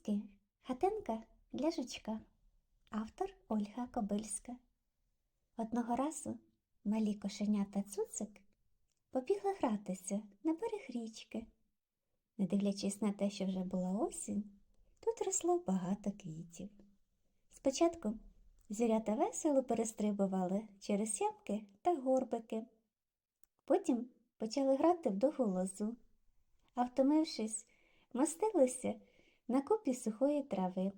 казки Хатинка для жучка. Автор Ольга Кобильська. Одного разу малі кошенята цуцик побігли гратися на берег річки. Не дивлячись на те, що вже була осінь, тут росло багато квітів. Спочатку звірята весело перестрибували через ямки та горбики. Потім почали грати в довгу лозу, а втомившись, мостилися на купі сухої трави.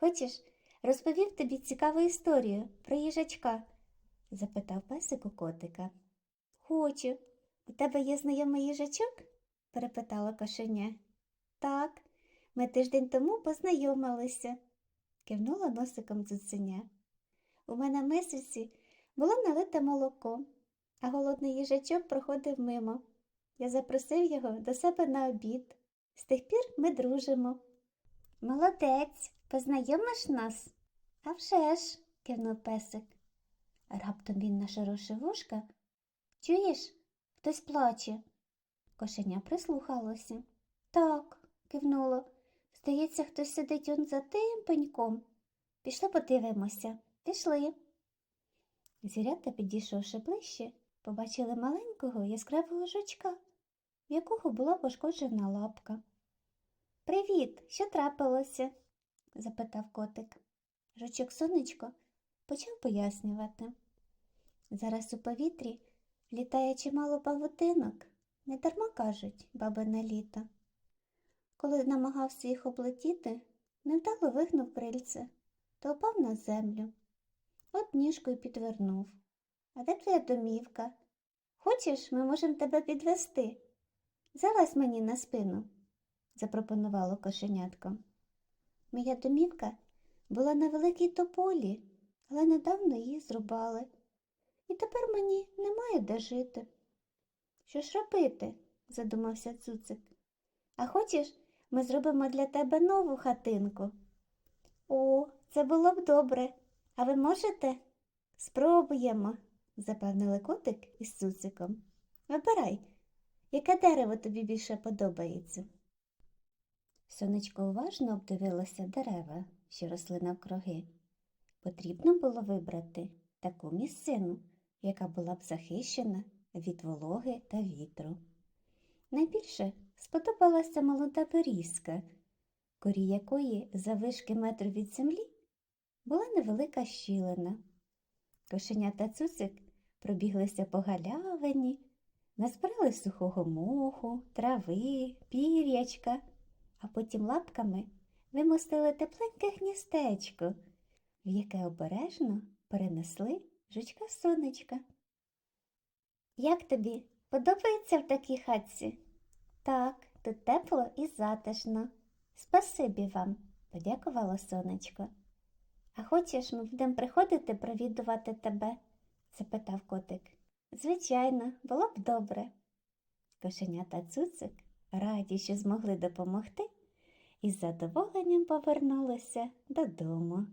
Хочеш, розповів тобі цікаву історію про їжачка? запитав песик у котика. Хочу. У тебе є знайомий їжачок? перепитала кошеня. Так, ми тиждень тому познайомилися, кивнула носиком цуценя. У мене в мисиці було налите молоко, а голодний їжачок проходив мимо. Я запросив його до себе на обід. З тих пір ми дружимо. Молодець, познайомиш нас? «А вже ж», – кивнув песик. Раптом він нашорошив вушка. Чуєш, хтось плаче. Кошеня прислухалося. Так, кивнуло. Здається, хтось сидить он за тим пеньком. Пішли подивимося. Пішли. Звірята, підійшовши ближче, побачили маленького яскравого жучка, в якого була пошкоджена лапка. Привіт, що трапилося? запитав котик. Жучок сонечко почав пояснювати. Зараз у повітрі літає чимало павутинок, недарма кажуть бабине літо. Коли намагався їх облетіти, невдало вигнув крильце та упав на землю. От ніжкою підвернув. А де твоя домівка? Хочеш, ми можемо тебе підвести? Залазь мені на спину, запропонувало кошенятко. Моя домівка була на великій тополі, але недавно її зрубали. І тепер мені немає де жити. Що ж робити? задумався цуцик. А хочеш, ми зробимо для тебе нову хатинку? О, це було б добре. А ви можете? Спробуємо, запевнили котик із цуциком. Вибирай, яке дерево тобі більше подобається. Сонечко уважно обдивилося дерева, що росли навкруги. Потрібно було вибрати таку місцину, яка була б захищена від вологи та вітру. Найбільше сподобалася молода берізка, корі якої за вишки метру від землі була невелика щілина. Кошеня та цуцик пробіглися по галявині, назбирали сухого моху, трави, пір'ячка, а потім лапками вимостили тепленьке гністечко, в яке обережно перенесли жучка сонечка. Як тобі подобається в такій хатці? Так, тут тепло і затишно. Спасибі вам, подякувало сонечко. А хочеш, ми будемо приходити провідувати тебе? запитав котик. Звичайно, було б добре. Кошеня та цуцик, раді, що змогли допомогти, із задоволенням повернулися додому.